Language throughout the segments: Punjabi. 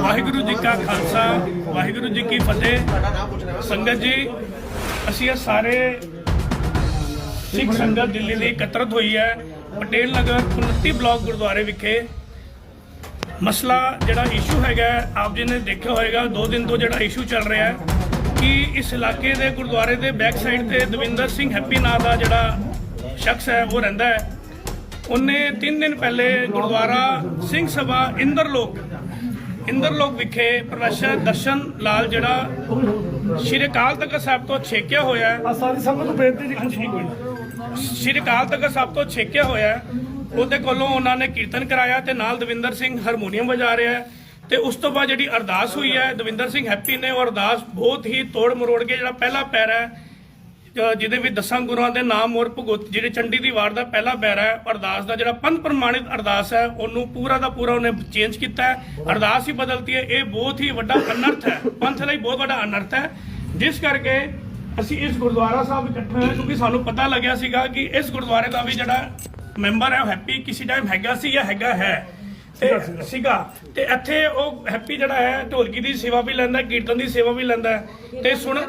ਵਾਹਿਗੁਰੂ ਜੀ ਕਾ ਖਾਲਸਾ, ਵਾਹਿਗੁਰੂ ਜੀ ਕੀ ਫਤਿਹ। ਸੰਗਤ ਜੀ, ਅਸੀਂ ਇਹ ਸਾਰੇ ਸਿੱਖ ਸੰਗਤ ਦਿੱਲੀ ਲਈ ਇਕੱਤਰਤ ਹੋਈ ਹੈ। ਪਟੇਲ ਨਗਰ 29 ਬਲਾਕ ਗੁਰਦੁਆਰੇ ਵਿਖੇ। ਮਸਲਾ ਜਿਹੜਾ ਇਸ਼ੂ ਹੈਗਾ, ਆਪ ਜੀ ਨੇ ਦੇਖਿਆ ਹੋਵੇਗਾ ਦੋ ਦਿਨ ਤੋਂ ਜਿਹੜਾ ਇਸ਼ੂ ਚੱਲ ਰਿਹਾ ਹੈ ਕਿ ਇਸ ਇਲਾਕੇ ਦੇ ਗੁਰਦੁਆਰੇ ਦੇ ਬੈਕ ਸਾਈਡ ਤੇ ਦਵਿੰਦਰ ਸਿੰਘ ਹੈਪੀ ਨਾਂ ਦਾ ਜਿਹੜਾ ਸ਼ਖਸ ਹੈ, ਉਹ ਰਹਿੰਦਾ ਹੈ। ਉਹਨੇ 3 ਦਿਨ ਪਹਿਲੇ ਗੁਰਦੁਆਰਾ ਸਿੰਘ ਸਭਾ ਇੰਦਰਲੋਕ ਇੰਦਰਲੋਕ ਵਿਖੇ ਪ੍ਰੋਫੈਸਰ ਦਰਸ਼ਨ ਲਾਲ ਜਿਹੜਾ ਸ਼੍ਰੀ ਅਕਾਲ ਤਖਤ ਸਾਹਿਬ ਤੋਂ ਛੇਕਿਆ ਹੋਇਆ ਹੈ ਸਾਰੀ ਸੰਗਤ ਨੂੰ ਬੇਨਤੀ ਜੀ ਹਾਂਜੀ, ਮਿੰਟ। ਸ਼੍ਰੀ ਅਕਾਲ ਤਖਤ ਸਾਹਿਬ ਤੋਂ ਛੇਕਿਆ ਹੋਇਆ। ਉਹਦੇ ਕੋਲੋਂ ਉਹਨਾਂ ਨੇ ਕੀਰਤਨ ਕਰਾਇਆ ਤੇ ਨਾਲ ਦਵਿੰਦਰ ਸਿੰਘ ਹਾਰਮੋਨੀਅਮ ਵਜਾ ਰਿਹਾ ਹੈ ਤੇ ਉਸ ਤੋਂ ਬਾਅਦ ਜਿਹੜੀ ਅਰਦਾਸ ਹੋਈ ਹੈ ਦਵਿੰਦਰ ਸਿੰਘ ਹੈਪੀ ਨੇ ਉਹ ਅਰਦਾਸ ਬਹੁਤ ਹੀ ਤੋੜ ਮਰੋੜ ਕੇ ਜਿਹੜਾ ਪਹਿਲਾ ਪੈਰਾ ਹੈ ਜਿਹਦੇ ਵਿੱਚ ਦਸਾਂ ਗੁਰੂਆਂ ਦੇ ਨਾਮ ਔਰ ਭਗਵਤ ਜਿਹੜੇ ਚੰਡੀ ਦੀ ਵਾਰ ਦਾ ਪਹਿਲਾ ਪੈਰਾ ਹੈ, ਅਰਦਾਸ ਦਾ ਜਿਹੜਾ ਪੰਥ ਪ੍ਰਮਾਣਿਤ ਅਰਦਾਸ ਹੈ, ਉਹਨੂੰ ਪੂਰਾ ਦਾ ਪੂਰਾ ਉਹਨੇ ਚੇਂਜ ਕੀਤਾ ਹੈ। ਅਰਦਾਸ ਹੀ ਬਦਲਤੀ ਹੈ, ਇਹ ਬਹੁਤ ਹੀ ਵੱਡਾ ਅਨਰਥ ਹੈ। ਪੰਥ ਲਈ ਬਹੁਤ ਵੱਡਾ ਅਨਰਥ ਹੈ। ਜਿਸ ਕਰਕੇ ਅਸੀਂ ਇਸ ਗੁਰਦੁਆਰਾ ਸਾਹਿਬ ਇਕੱਠੇ ਹੋਏ ਕਿਉਂਕਿ ਸਾਨੂੰ ਪਤਾ ਲੱਗਿਆ ਸੀਗਾ ਕਿ ਇਸ ਗੁਰਦੁਆਰੇ ਦਾ ਵੀ ਜਿਹੜਾ ਮੈਂਬਰ ਹੈ, ਉਹ ਹੈਪੀ ਕਿਸੇ ਟਾਈਮ ਹੈਗਾ ਸੀ ਜਾਂ ਹੈਗਾ ਹੈ। ਤੇ ਸੀਗਾ। ਤੇ ਇੱਥੇ ਉਹ ਹੈਪੀ ਜਿਹੜਾ ਹੈ ਢੋਲਕੀ ਦੀ ਸੇਵਾ ਵੀ ਲੈਂਦਾ ਕੀਰਤਨ ਦੀ ਸੇਵਾ ਵੀ ਲੈਂਦਾ। ਤੇ ਸੁਣ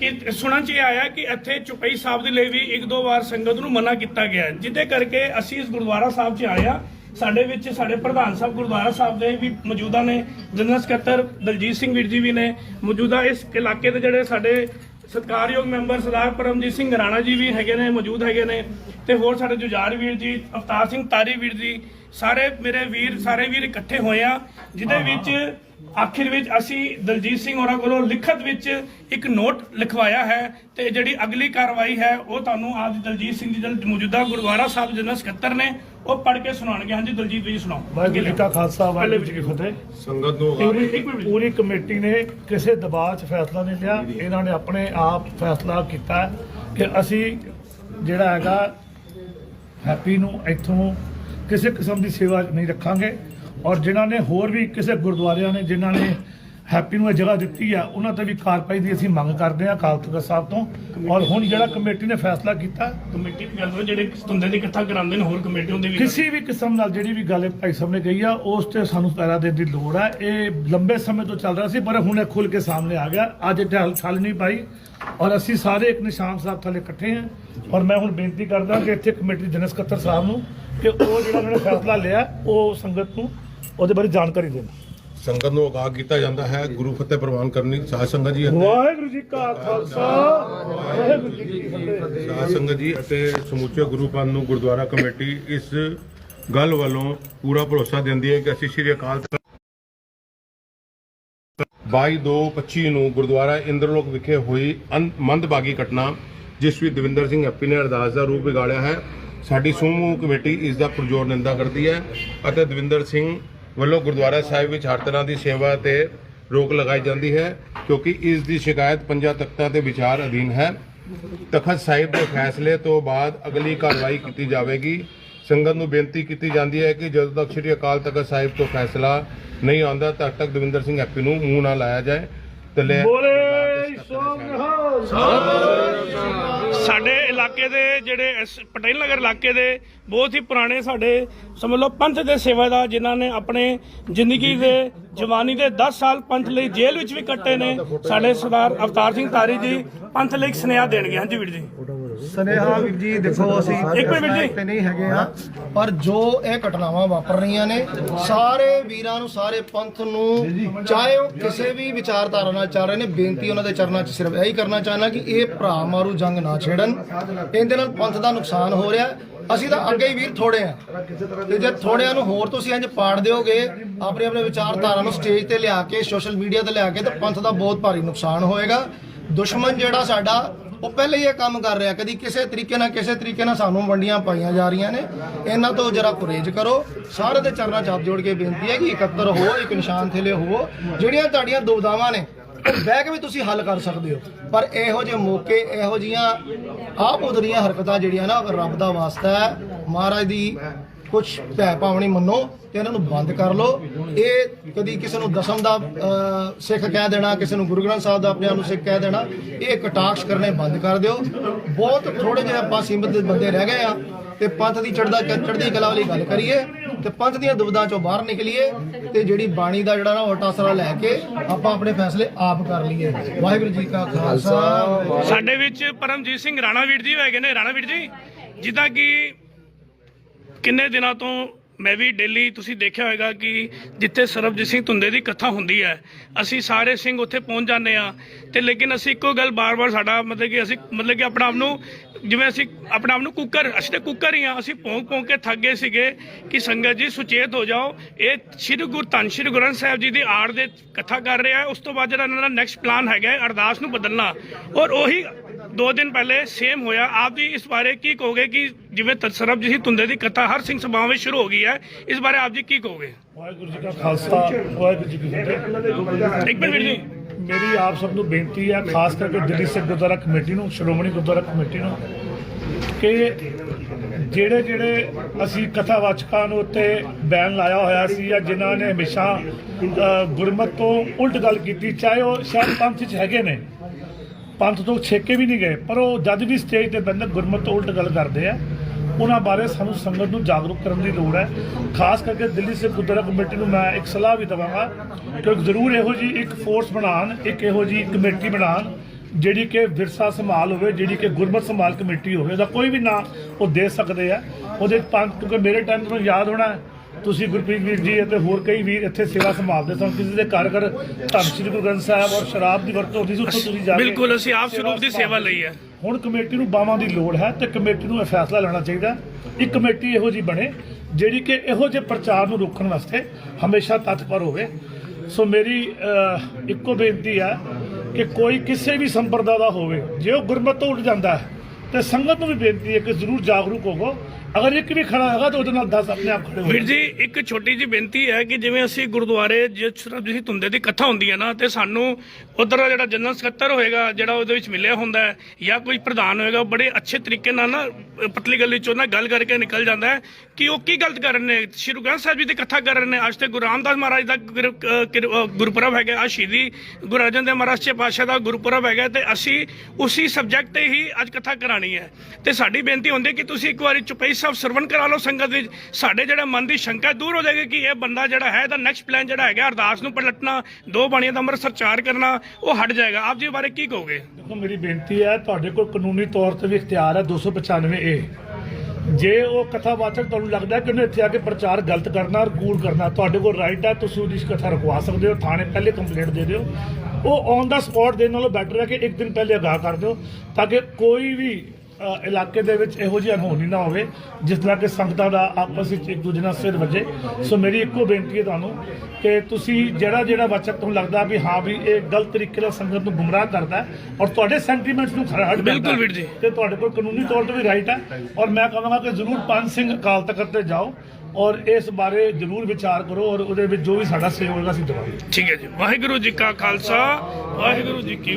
ਕਿ ਸੁਣਨ ਚ ਇਹ ਆਇਆ ਕਿ ਇੱਥੇ ਚੁਪਈ ਸਾਹਿਬ ਦੇ ਲਈ ਵੀ ਇੱਕ ਦੋ ਵਾਰ ਸੰਗਤ ਨੂੰ ਮਨਾ ਕੀਤਾ ਗਿਆ ਹੈ, ਜਿਹਦੇ ਕਰਕੇ ਅਸੀਂ ਇਸ ਗੁਰਦੁਆਰਾ ਸਾਹਿਬ 'ਚ ਆਏ ਆ ਸਾਡੇ ਵਿੱਚ ਸਾਡੇ ਪ੍ਰਧਾਨ ਸਾਹਿਬ ਗੁਰਦੁਆਰਾ ਸਾਹਿਬ ਦੇ ਵੀ ਮੌਜੂਦਾ ਨੇ ਜਨਰਲ ਸਕੱਤਰ ਦਲਜੀਤ ਸਿੰਘ ਵੀਰ ਜੀ ਵੀ ਨੇ ਮੌਜੂਦਾ ਇਸ ਇਲਾਕੇ ਦੇ ਜਿਹੜੇ ਸਾਡੇ ਸਤਿਕਾਰਯੋਗ ਮੈਂਬਰ ਸਰਦਾਰ ਪਰਮਜੀਤ ਸਿੰਘ ਰਾਣਾ ਜੀ ਵੀ ਹੈਗੇ ਨੇ ਮੌਜੂਦ ਹੈਗੇ ਨੇ। ਤੇ ਹੋਰ ਸਾਡੇ ਜੁਝਾਰ ਵੀਰ ਜੀ ਅਵਤਾਰ ਸਿੰਘ ਤਾਰੀ ਵੀਰ ਜੀ ਸਾਰੇ ਮੇਰੇ ਵੀਰ ਸਾਰੇ ਵੀਰ ਇਕੱਠੇ ਹੋਏ ਆ ਜਿਹਦੇ ਵਿੱਚ ਆਖਿਰ ਵਿੱਚ ਅਸੀਂ ਦਲਜੀਤ ਸਿੰਘ ਹੋਰਾਂ ਕੋਲੋਂ ਲਿਖਤ ਵਿੱਚ ਇੱਕ ਨੋਟ ਲਿਖਵਾਇਆ ਹੈ ਤੇ ਜਿਹੜੀ ਅਗਲੀ ਕਾਰਵਾਈ ਹੈ ਉਹ ਤੁਹਾਨੂੰ ਅੱਜ ਦਲਜੀਤ ਸਿੰਘ ਜੀ ਜਿਹੜੇ ਮੌਜੂਦਾ ਗੁਰਦੁਆਰਾ ਸਾਹਿਬ ਜਨਰਲ ਸਕੱਤਰ ਨੇ ਉਹ ਪੜ੍ਹ ਕੇ ਸੁਣਾਉਣਗੇ। ਹਾਂਜੀ ਦਲਜੀਤ ਜੀ ਸੁਣਾਓ। ਵਾਹਿਗੁਰੂ ਜੀ ਕਾ ਖਾਲਸਾ ਵਾਹਿਗੁਰੂ ਜੀ ਕੀ ਫਤਿਹ। ਸੰਗਤ ਨੂੰ ਪੂਰੀ ਪੂਰੀ ਕਮੇਟੀ ਨੇ ਕਿਸੇ ਦਬਾਅ 'ਚ ਫੈਸਲਾ ਨਹੀਂ ਲਿਆ। ਇਹਨਾਂ ਨੇ ਆਪਣੇ ਆਪ ਫੈਸਲਾ ਕੀਤਾ ਕਿ ਅਸੀਂ ਜਿਹੜਾ ਹੈਗਾ ਹੈਪੀ ਨੂੰ ਇੱਥੋਂ ਕਿਸੇ ਕਿਸਮ ਦੀ ਸੇਵਾ ਨਹੀਂ ਰੱਖਾਂਗੇ। ਔਰ ਜਿਨ੍ਹਾਂ ਨੇ ਹੋਰ ਵੀ ਕਿਸੇ ਗੁਰਦੁਆਰਿਆਂ ਨੇ, ਜਿਨ੍ਹਾਂ ਨੇ ਹੈਪੀ ਨੂੰ ਇਹ ਜਗ੍ਹਾ ਦਿੱਤੀ ਆ ਉਹਨਾਂ ਤੇ ਵੀ ਕਾਰਵਾਈ ਦੀ ਅਸੀਂ ਮੰਗ ਕਰਦੇ ਆ ਅਕਾਲ ਤਖਤ ਸਾਹਿਬ ਤੋਂ। ਔਰ ਹੁਣ ਜਿਹੜਾ ਕਮੇਟੀ ਨੇ ਫੈਸਲਾ ਕੀਤਾ ਕਮੇਟੀ ਦੀ ਗੱਲ ਜਿਹੜੇ ਤੁੰਦੇ ਦੀ ਇਕੱਠਾ ਕਰਾਉਂਦੇ ਨੇ ਹੋਰ ਕਮੇਟੀਆਂ ਦੇ ਵੀ ਕਿਸੇ ਵੀ ਕਿਸਮ ਨਾਲ ਜਿਹੜੀ ਵੀ ਗੱਲ ਭਾਈ ਸਾਹਿਬ ਨੇ ਕਹੀ ਆ ਉਸ ਤੇ ਸਾਨੂੰ ਪੈਰਾ ਦੇਣ ਦੀ ਲੋੜ ਹੈ ਇਹ ਲੰਬੇ ਸਮੇਂ ਤੋਂ ਚੱਲ ਰਿਹਾ ਸੀ ਪਰ ਹੁਣ ਇਹ ਖੁੱਲ ਕੇ ਸਾਹਮਣੇ ਆ ਗਿਆ। ਅੱਜ ਇਹ ਛਲ ਨਹੀਂ ਪਾਈ। ਔਰ ਅਸੀਂ ਸਾਰੇ ਇੱਕ ਨਿਸ਼ਾਨ ਸਾਹਿਬ ਥੱਲੇ ਇਕੱਠੇ ਹਾਂ। ਔਰ ਮੈਂ ਹੁਣ ਬੇਨਤੀ ਕਰਦਾ ਕਿ ਇੱਥੇ ਕਮੇਟੀ ਜਨਰਲ ਸਕੱਤਰ ਸਾਹਿਬ ਨੂੰ ਕਿ ਉਹ ਜਿਹੜਾ ਉਹਨਾਂ ਨੇ ਫੈਸਲਾ ਲਿਆ ਉਹ ਸੰਗਤ ਨੂੰ ਉਹਦੇ ਬਾਰੇ ਜਾਣਕਾਰੀ ਦੇਣ। ਸੰਗਤ ਨੂੰ ਅਗਾਹ ਕੀਤਾ ਜਾਂਦਾ ਹੈ। ਗੁਰੂ ਫਤਿਹ ਪ੍ਰਵਾਨ ਕਰਨੀ ਸਾਧ ਸੰਗਤ ਜੀ ਵਾਹਿਗੁਰੂ ਜੀ ਕਾ ਖਾਲਸਾ। ਵਾਹਿਗੁਰੂ ਜੀ ਕੀ ਫਤਿਹ। ਸਾਧ ਸੰਗਤ ਜੀ ਅਤੇ ਸਮੁੱਚੇ ਗੁਰੂ ਪੰਥ ਨੂੰ ਗੁਰਦੁਆਰਾ ਕਮੇਟੀ ਇਸ ਗੱਲ ਵੱਲੋਂ ਪੂਰਾ ਭਰੋਸਾ ਦਿੰਦੀ ਹੈ ਕਿ ਅਸੀਂ ਸ੍ਰੀ ਅਕਾਲ ਤਖਤ 22/2/25 ਨੂੰ ਗੁਰਦੁਆਰਾ ਇੰਦਰਲੋਕ ਵਿਖੇ ਹੋਈ ਮੰਦਭਾਗੀ ਘਟਨਾ ਜਿਸ ਵਿੱਚ ਦਵਿੰਦਰ ਸਿੰਘ ਹੈਪੀ ਨੇ ਅਰਦਾਸ ਦਾ ਰੂਪ ਵਿਗਾੜਿਆ ਹੈ। ਸਾਡੀ ਸਮੂਹ ਕਮੇਟੀ ਇਸ ਦਾ ਪੁਰਜੋਰ ਨਿੰਦਾ ਕਰਦੀ ਹੈ ਅਤੇ ਦਵਿੰਦਰ ਸਿੰਘ ਵੱਲੋਂ ਗੁਰਦੁਆਰਾ ਸਾਹਿਬ ਵਿੱਚ ਹਰ ਤਰ੍ਹਾਂ ਦੀ ਸੇਵਾ ਤੇ ਰੋਕ ਲਗਾਈ ਜਾਂਦੀ ਹੈ ਕਿਉਂਕਿ ਇਸ ਦੀ ਸ਼ਿਕਾਇਤ ਪੰਜਾਂ ਤਖਤਾਂ ਦੇ ਵਿਚਾਰ ਅਧੀਨ ਹੈ। ਤਖਤ ਸਾਹਿਬ ਦੇ ਫੈਸਲੇ ਤੋਂ ਬਾਅਦ ਅਗਲੀ ਕਾਰਵਾਈ ਕੀਤੀ ਜਾਵੇਗੀ। ਸੰਗਤ ਨੂੰ ਬੇਨਤੀ ਕੀਤੀ ਜਾਂਦੀ ਹੈ ਕਿ ਜਦੋਂ ਤੱਕ ਸ੍ਰੀ ਅਕਾਲ ਤਖਤ ਸਾਹਿਬ ਤੋਂ ਫੈਸਲਾ ਨਹੀਂ ਆਉਂਦਾ ਤਦ ਤੱਕ ਦਵਿੰਦਰ ਸਿੰਘ ਹੈਪੀ ਨੂੰ ਮੂੰਹ ਨਾ ਲਾਇਆ ਜਾਏ। ਤੇ ਲੈ ਬੋਲੇ ਸੋ ਨਿਹਾਲ ਸਾਡੇ ਇਲਾਕੇ ਦੇ ਜਿਹੜੇ ਇਸ ਪਟੇਲ ਨਗਰ ਇਲਾਕੇ ਦੇ ਬਹੁਤ ਹੀ ਪੁਰਾਣੇ ਸਾਡੇ ਸਮਝ ਲਓ ਪੰਥ ਦੇ ਸੇਵਾਦਾਰ ਜਿਨ੍ਹਾਂ ਨੇ ਆਪਣੇ ਜ਼ਿੰਦਗੀ ਦੇ ਜਵਾਨੀ ਦੇ 10 ਸਾਲ ਪੰਥ ਲਈ ਜੇਲ੍ਹ ਵਿੱਚ ਵੀ ਕੱਟੇ ਨੇ, ਸਾਡੇ ਸਰਦਾਰ ਅਵਤਾਰ ਸਿੰਘ ਤਾਰੀ ਜੀ ਪੰਥ ਲਈ ਇੱਕ ਸੁਨੇਹਾ ਦੇਣਗੇ। ਹਾਂਜੀ ਵੀਰ ਜੀ। ਸਨੇਹਾ ਵੀਰ ਜੀ ਦੇਖੋ ਅਸੀਂ ਇੱਕ ਮਿੰਟ ਵੀਰ ਜੀ। ਤੇ ਨਹੀਂ ਹੈਗੇ ਆ ਪਰ ਜੋ ਇਹ ਘਟਨਾਵਾਂ ਵਾਪਰ ਰਹੀਆਂ ਨੇ ਸਾਰੇ ਵੀਰਾਂ ਨੂੰ ਸਾਰੇ ਪੰਥ ਨੂੰ ਚਾਹੇ ਉਹ ਕਿਸੇ ਵੀ ਵਿਚਾਰਧਾਰਾ ਨਾਲ ਚੱਲ ਰਹੇ ਨੇ ਬੇਨਤੀ ਉਹਨਾਂ ਦੇ ਚਰਨਾਂ 'ਚ ਸਿਰਫ ਇਹੀ ਕਰਨਾ ਚਾਹਨਾ ਕਿ ਇਹ ਭਰਾ ਮਾਰੂ ਜੰਗ ਨਾ ਛੇੜਨ। ਇਹਦੇ ਨਾਲ ਪੰਥ ਦਾ ਨੁਕਸਾਨ ਹੋ ਰਿਹਾ। ਅਸੀਂ ਤਾਂ ਅੱਗੇ ਹੀ ਵੀਰ ਥੋੜੇ ਆ। ਤੇ ਜੇ ਥੋੜਿਆਂ ਨੂੰ ਹੋਰ ਤੁਸੀਂ ਇੰਜ ਪਾੜ ਦਿਓਗੇ ਆਪਣੇ ਆਪਣੇ ਵਿਚਾਰਧਾਰਾ ਨੂੰ ਸਟੇਜ ਤੇ ਲਿਆ ਕੇ ਸੋਸ਼ਲ ਮੀਡੀਆ ਤੇ ਲਿਆ ਕੇ ਤਾਂ ਪੰਥ ਦਾ ਬਹੁਤ ਭਾਰੀ ਨੁਕਸਾਨ ਹੋਏਗਾ। ਦੁਸ਼ਮਣ ਜਿਹੜਾ ਸਾਡਾ ਉਹ ਪਹਿਲੇ ਹੀ ਇਹ ਕੰਮ ਕਰ ਰਿਹਾ, ਕਦੀ ਕਿਸੇ ਤਰੀਕੇ ਨਾਲ, ਕਿਸੇ ਤਰੀਕੇ ਨਾਲ ਸਾਨੂੰ ਵੰਡੀਆਂ ਪਾਈਆਂ ਜਾ ਰਹੀਆਂ ਨੇ। ਇਹਨਾਂ ਤੋਂ ਜਰਾ ਪਰਹੇਜ਼ ਕਰੋ। ਸਾਰੇ ਦੇ ਚਰਨਾਂ 'ਚ ਹੱਥ ਜੋੜ ਕੇ ਬੇਨਤੀ ਹੈ ਕਿ ਇਕੱਤਰ ਹੋ, ਇੱਕ ਨਿਸ਼ਾਨ ਥੇਲੇ ਹੋਵੋ। ਜਿਹੜੀਆਂ ਤੁਹਾਡੀਆਂ ਦੁਬਦਾਵਾਂ ਨੇ, ਬਹਿ ਕੇ ਵੀ ਤੁਸੀਂ ਹੱਲ ਕਰ ਸਕਦੇ ਹੋ। ਪਰ ਇਹੋ ਜਿਹੇ ਮੌਕੇ, ਇਹੋ ਜੀਆਂ ਆਪ ਉਦਰੀਆਂ ਹਰਕਤਾਂ ਜਿਹੜੀਆਂ ਨਾ ਰੱਬ ਦਾ ਵਾਸਤਾ ਹੈ। ਮਹਾਰਾਜ ਦੀ ਕੁਝ ਭੈ ਭਾਵਨੀ ਮੰਨੋ ਤੇ ਇਹਨਾਂ ਨੂੰ ਬੰਦ ਕਰ ਲਓ। ਇਹ ਕਦੀ ਕਿਸੇ ਨੂੰ ਦਸਮ ਦਾ ਸਿੱਖ ਕਹਿ ਦੇਣਾ, ਕਿਸੇ ਨੂੰ ਗੁਰੂ ਗ੍ਰੰਥ ਸਾਹਿਬ ਦਾ ਆਪਣੇ ਆਪ ਨੂੰ ਸਿੱਖ ਕਹਿ ਦੇਣਾ, ਇਹ ਕਟਾਕਸ਼ ਕਰਨੇ ਬੰਦ ਕਰ ਦਿਓ। ਬਹੁਤ ਥੋੜੇ ਜਿਹੇ ਆਪਾਂ ਸੀਮਤ ਬੰਦੇ ਰਹਿ ਗਏ ਆ ਤੇ ਪੰਥ ਦੀ ਚੜਦਾ ਚੜਦੀ ਕਲਾ ਵਾਲੀ ਗੱਲ ਕਰੀਏ ਤੇ ਪੰਥ ਦੀਆਂ ਦੁਬਿਧਾਂ ਚੋਂ ਬਾਹਰ ਨਿਕਲੀਏ ਤੇ ਜਿਹੜੀ ਬਾਣੀ ਦਾ ਜਿਹੜਾ ਨਾ ਉਲਟਾ ਲੈ ਕੇ ਆਪਾਂ ਆਪਣੇ ਫੈਸਲੇ ਆਪ ਕਰ ਲਈਏ। ਵਾਹਿਗੁਰੂ ਜੀ ਕਾ ਖਾਲਸਾ। ਸਾਡੇ ਵਿੱਚ ਪਰਮਜੀਤ ਸਿੰਘ ਰਾਣਾ ਵੀਰ ਜੀ ਹੈਗੇ ਨੇ। ਰਾਣਾ ਵੀਰ ਜੀ, ਜਿੱਦਾਂ ਕਿ ਕਿੰਨੇ ਦਿਨਾਂ ਤੋਂ ਮੈਂ ਵੀ ਡੇਲੀ ਤੁਸੀਂ ਦੇਖਿਆ ਹੋਵੇਗਾ ਕਿ ਜਿੱਥੇ ਸਰਬਜੀਤ ਸਿੰਘ ਧੁੰਦੇ ਦੀ ਕਥਾ ਹੁੰਦੀ ਹੈ, ਅਸੀਂ ਸਾਰੇ ਸਿੰਘ ਉੱਥੇ ਪਹੁੰਚ ਜਾਂਦੇ ਆ ਤੇ ਲੇਕਿਨ ਅਸੀਂ ਇੱਕੋ ਗੱਲ ਬਾਰ-ਬਾਰ ਸਾਡਾ ਮਤਲਬ ਕਿ ਅਸੀਂ ਮਤਲਬ ਕਿ ਆਪਣਾ ਆਪ ਨੂੰ ਜਿਵੇਂ ਅਸੀਂ ਆਪਣੇ ਆਪ ਨੂੰ ਕੁੱਕਰ, ਅਸੀਂ ਤਾਂ ਕੁੱਕਰ ਹੀ ਆ ਅਸੀਂ ਭੌਂਕ ਭੌਂਕ ਕੇ ਥੱਕ ਗਏ ਸੀਗੇ ਕਿ ਸੰਗਤ ਜੀ ਸੁਚੇਤ ਹੋ ਜਾਓ। ਇਹ ਸ੍ਰੀ ਗੁਰੂ ਧੰਨ ਸ੍ਰੀ ਗੁਰੂ ਗ੍ਰੰਥ ਸਾਹਿਬ ਜੀ ਦੀ ਆੜ ਦੇ ਕਥਾ ਕਰ ਰਿਹਾ ਉਸ ਤੋਂ ਬਾਅਦ ਜਿਹੜਾ ਇਹਨਾਂ ਦਾ ਨੈਕਸਟ ਪਲਾਨ ਹੈਗਾ ਅਰਦਾਸ ਨੂੰ ਬਦਲਣਾ। ਔਰ ਉਹੀ ਦੋ ਦਿਨ ਪਹਿਲੇ ਸੇਮ ਹੋਇਆ। ਆਪ ਜੀ ਇਸ ਬਾਰੇ ਕੀ ਕਹੋਗੇ ਕਿ ਜਿਵੇਂ ਤਸਰਬ ਜੀ ਧੁੰਦੇ ਦੀ ਕਥਾ ਹਰ ਸਿੰਘ ਸਭਾ ਵਿੱਚ ਸ਼ੁਰੂ ਹੋ ਗਈ ਹੈ ਇਸ ਬਾਰੇ ਆਪ ਜੀ ਕੀ ਕਹੋਗੇ? ਵਾਹਿਗੁਰੂ ਜੀ ਕਾ ਖਾਲਸਾ ਵਾਹਿਗੁਰੂ ਜੀ ਕੀ ਫਤਿਹ। ਇੱਕ ਮਿੰਟ ਵੀਰ ਜੀ। ਮੇਰੀ ਆਪ ਸਭ ਨੂੰ ਬੇਨਤੀ ਹੈ ਖਾਸ ਕਰਕੇ ਦਿੱਲੀ ਸਿੱਖ ਗੁਰਦੁਆਰਾ ਕਮੇਟੀ ਨੂੰ ਸ਼੍ਰੋਮਣੀ ਗੁਰਦੁਆਰਾ ਕਮੇਟੀ ਨੂੰ ਕਿ ਜਿਹੜੇ ਜਿਹੜੇ ਅਸੀਂ ਕਥਾਵਾਚਕਾਂ ਨੂੰ ਉੱਤੇ ਬੈਨ ਲਾਇਆ ਹੋਇਆ ਸੀ ਜਾਂ ਜਿਨ੍ਹਾਂ ਨੇ ਹਮੇਸ਼ਾ ਗੁਰਮਤ ਤੋਂ ਉਲਟ ਗੱਲ ਕੀਤੀ ਚਾਹੇ ਉਹ ਸ਼ਾਇਦ ਪੰਥ 'ਚ ਹੈਗੇ ਨੇ ਪੰਥ ਤੋਂ ਛੇਕੇ ਵੀ ਨਹੀਂ ਗਏ, ਪਰ ਉਹ ਜਦ ਵੀ ਸਟੇਜ ਤੇ ਬੰਦੇ ਗੁਰਮਤ ਤੋਂ ਉਲਟ ਗੱਲ ਕਰਦੇ ਆ। ਉਹਨਾਂ ਬਾਰੇ ਸਾਨੂੰ ਸੰਗਤ ਨੂੰ ਜਾਗਰੂਕ ਕਰਨ ਦੀ ਲੋੜ ਹੈ। ਖਾਸ ਕਰਕੇ ਦਿੱਲੀ ਸਿੱਖ ਗੁਰਦੁਆਰਾ ਕਮੇਟੀ ਨੂੰ ਮੈਂ ਇੱਕ ਸਲਾਹ ਵੀ ਦਵਾਂਗਾ ਕਿ ਜ਼ਰੂਰ ਇਹੋ ਜੀ ਇੱਕ ਫੋਰਸ ਬਣਾਉਣ, ਇੱਕ ਇਹੋ ਜੀ ਕਮੇਟੀ ਬਣਾਉਣ, ਜਿਹੜੀ ਕਿ ਵਿਰਸਾ ਸੰਭਾਲ ਹੋਵੇ, ਜਿਹੜੀ ਕਿ ਗੁਰਮਤ ਸੰਭਾਲ ਕਮੇਟੀ ਹੋਵੇ। ਉਹਦਾ ਕੋਈ ਵੀ ਨਾਂ ਉਹ ਦੇ ਸਕਦੇ ਆ। ਉਹਦੇ ਪੰਜ ਕਿਉਂਕਿ ਮੇਰੇ ਟਾਈਮ ਤੋਂ ਯਾਦ ਹੋਣਾ ਤੁਸੀਂ ਗੁਰਪ੍ਰੀਤ ਵੀਰ ਜੀ ਅਤੇ ਹੋਰ ਕਈ ਵੀਰ ਇੱਥੇ ਸੇਵਾ ਸੰਭਾਲਦੇ ਸਨ ਕਿਸੇ ਦੇ ਘਰ ਘਰ ਧੰਨ ਸ੍ਰੀ ਗੁਰੂ ਗ੍ਰੰਥ ਸਾਹਿਬ ਔਰ ਸ਼ਰਾਬ ਦੀ ਵਰਤੋਂ ਹੁੰਦੀ ਸੀ ਉੱਥੋਂ ਤੁਸੀਂ ਜਾ ਕੇ ਬਿਲਕੁਲ ਅਸੀਂ ਆਪ ਸਰੂਪ ਦੀ ਸੇਵਾ ਲਈ ਹੈ। ਹੁਣ ਕਮੇਟੀ ਨੂੰ ਬਾਵਾਂ ਦੀ ਲੋੜ ਹੈ ਤੇ ਕਮੇਟੀ ਨੂੰ ਇਹ ਫੈਸਲਾ ਲੈਣਾ ਚਾਹੀਦਾ ਇੱਕ ਕਮੇਟੀ ਇਹੋ ਜੀ ਬਣੇ ਜਿਹੜੀ ਕਿ ਇਹੋ ਜਿਹੇ ਪ੍ਰਚਾਰ ਨੂੰ ਰੋਕਣ ਵਾਸਤੇ ਹਮੇਸ਼ਾ ਤਤਪਰ ਹੋਵੇ। ਸੋ ਮੇਰੀ ਇੱਕੋ ਬੇਨਤੀ ਹੈ ਕਿ ਕੋਈ ਕਿਸੇ ਵੀ ਸੰਪਰਦਾ ਦਾ ਹੋਵੇ ਜੇ ਉਹ ਗੁਰਮਤ ਤੋਂ ਉੱਠ ਜਾਂਦਾ ਹੈ ਤੇ ਸੰਗਤ ਨੂੰ ਵੀ ਬੇਨਤੀ ਹੈ ਕਿ ਜ਼ਰੂਰ ਜਾਗਰੂਕ ਹੋਵੋ ਅਗਰ ਇੱਕ ਵੀ ਖੜਾ ਹੈਗਾ ਤਾਂ ਉਹਦੇ ਨਾਲ 10 ਆਪਣੇ ਆਪ ਖੜੇ ਹੋ ਵੀਰ ਜੀ ਇੱਕ ਛੋਟੀ ਜੀ ਬੇਨਤੀ ਹੈ ਕਿ ਜਿਵੇਂ ਅਸੀਂ ਗੁਰਦੁਆਰੇ ਜਿਸ ਸਰਬ ਜੀ ਧੁੰਦੇ ਦੀ ਕਥਾ ਹੁੰਦੀ ਹੈ ਨਾ ਤੇ ਸਾਨੂੰ ਉਧਰ ਦਾ ਜਿਹੜਾ ਜਨਰਲ ਸਕੱਤਰ ਹੋਏਗਾ ਜਿਹੜਾ ਉਹਦੇ ਵਿੱਚ ਮਿਲਿਆ ਹੁੰਦਾ ਹੈ ਜਾਂ ਕੋਈ ਪ੍ਰਧਾਨ ਹੋਏਗਾ ਬੜੇ ਅੱਛੇ ਤਰੀਕੇ ਨਾਲ ਨਾ ਪਤਲੀ ਗਲੀ ਚੋਂ ਨਾ ਗੱਲ ਕਰਕੇ ਨਿਕਲ ਜਾਂਦਾ ਹੈ ਕਿ ਉਹ ਕੀ ਗਲਤ ਕਰ ਰਹੇ ਨੇ। ਸ਼੍ਰੀ ਗੁਰੂ ਗ੍ਰੰਥ ਸਾਹਿਬ ਜੀ ਦੀ ਕਥਾ ਕਰ ਰਹੇ ਨੇ। ਅੱਜ ਤੇ ਗੁਰੂ ਰਾਮਦਾਸ ਮਹਾਰਾਜ ਦਾ ਗੁਰਪੁਰਬ ਹੈਗਾ ਆ ਸ਼ਹੀਦੀ ਗੁਰੂ ਅਰਜਨ ਦੇਵ ਮਹਾਰਾਜ ਛੇ ਪਾਤਸ਼ਾਹ ਦਾ ਗੁਰਪੁਰਬ ਹੈਗਾ ਤੇ ਅਸੀਂ ਉਸੇ ਸਬਜੈਕਟ ਤੇ ਹੀ ਅੱਜ ਕਥਾ ਕਰਾਣੀ ਹੈ। ਤੇ ਸਾਡੀ ਬੇਨਤੀ ਹੁੰਦੀ ਕਿ ਤੁਸੀਂ ਇੱਕ ਵਾਰੀ ਚੁਪਈ ਸਾਹਿਬ ਸਰਵਣ ਕਰਾ ਲਓ ਸੰਗਤ ਵਿੱਚ ਸਾਡੇ ਜਿਹੜਾ ਮਨ ਦੀ ਸ਼ੰਕਾ ਦੂਰ ਹੋ ਜਾਏਗੀ ਕਿ ਇਹ ਬੰਦਾ ਜਿਹੜਾ ਹੈ ਦਾ ਨੈਕਸਟ ਪਲਾਨ ਜਿਹੜਾ ਹੈਗਾ, ਅਰਦਾਸ ਨੂੰ ਪਲਟਣਾ, ਦੋ ਬਾਣੀਆਂ ਦਾ ਅੰਮ੍ਰਿਤਸਰ ਚਾਰ ਕਰਨਾ, ਉਹ ਹਟ ਜਾਏਗਾ। ਆਪ ਜੀ ਬਾਰੇ ਕੀ ਕਹੋਗੇ? ਦੇਖੋ, ਮੇਰੀ ਬੇਨਤੀ ਹੈ, ਤੁਹਾਡੇ ਕੋਲ ਕਾਨੂੰਨੀ ਤੌਰ ਤੇ ਵੀ ਇਖਤਿਆਰ ਹੈ 295 ਏ। ਜੇ ਉਹ ਕਥਾਵਾਚਕ ਤੁਹਾਨੂੰ ਲੱਗਦਾ ਕਿ ਉਹਨੇ ਇੱਥੇ ਆ ਕੇ ਪ੍ਰਚਾਰ ਗਲਤ ਕਰਨਾ ਔਰ ਕੂਲ ਕਰਨਾ, ਤੁਹਾਡੇ ਕੋਲ ਰਾਈਟ ਹੈ, ਤੁਸੀਂ ਉਹਦੀ ਕਥਾ ਰਖਵਾ ਸਕਦੇ ਹੋ, ਥਾਣੇ ਪਹਿਲੇ ਕੰਪਲੇਂਟ ਦੇ ਦਿਓ। ਉਹ ਔਨ ਦਾ ਸਪੌਟ ਦੇਣ ਨਾਲੋਂ ਬੈਟਰ ਹੈ ਕਿ ਇੱਕ ਦਿਨ ਪਹਿਲੇ ਅਗਾਹ ਕਰ ਦਿਓ, ਤਾਂ ਕਿ ਕੋਈ ਵੀ ਇਲਾਕੇ ਦੇ ਵਿੱਚ ਇਹੋ ਜਿਹੀ ਅਨਹੋਣੀ ਨਾ ਹੋਵੇ ਜਿਸ ਤਰ੍ਹਾਂ ਕਿ ਸੰਗਤਾਂ ਦਾ ਆਪਸ ਵਿੱਚ ਇੱਕ ਦੂਜੇ ਨਾਲ ਸਿਰ ਵੱਜੇ। ਸੋ ਮੇਰੀ ਇੱਕੋ ਬੇਨਤੀ ਹੈ ਤੁਹਾਨੂੰ ਕਿ ਤੁਸੀਂ ਜਿਹੜਾ ਜਿਹੜਾ ਵਾਚਕ ਤੁਹਾਨੂੰ ਲੱਗਦਾ ਵੀ ਹਾਂ ਵੀ ਇਹ ਗਲਤ ਤਰੀਕੇ ਨਾਲ ਸੰਗਤ ਨੂੰ ਗੁੰਮਰਾਹ ਕਰਦਾ ਔਰ ਤੁਹਾਡੇ ਸੈਂਟੀਮੈਂਟਸ ਨੂੰ ਖਰਾ ਹਟ ਬਿਲਕੁਲ ਵੀਰ ਜੀ। ਤੇ ਤੁਹਾਡੇ ਕੋਲ ਕਾਨੂੰਨੀ ਤੌਰ ਤੇ ਵੀ ਰਾਈਟ ਹੈ ਔਰ ਮੈਂ ਕਹਾਂਗਾ ਕਿ ਜ਼ਰੂਰ ਪੰਜ ਸਿੰਘ ਅਕਾਲ ਤਖਤ ਤੇ ਜਾਓ ਔਰ ਇਸ ਬਾਰੇ ਜ਼ਰੂਰ ਵਿਚਾਰ ਕਰੋ ਔਰ ਉਹਦੇ ਵਿੱਚ ਜੋ ਵੀ ਸਾਡਾ ਸਹਿਯੋਗ ਹੋਏਗਾ ਅਸੀਂ ਦੇਵਾਂਗੇ। ਠੀਕ ਹੈ ਜੀ। ਵਾਹਿਗੁਰੂ ਜੀ ਕਾ ਖਾਲਸਾ ਵਾਹਿਗੁਰੂ ਜੀ ਕੀ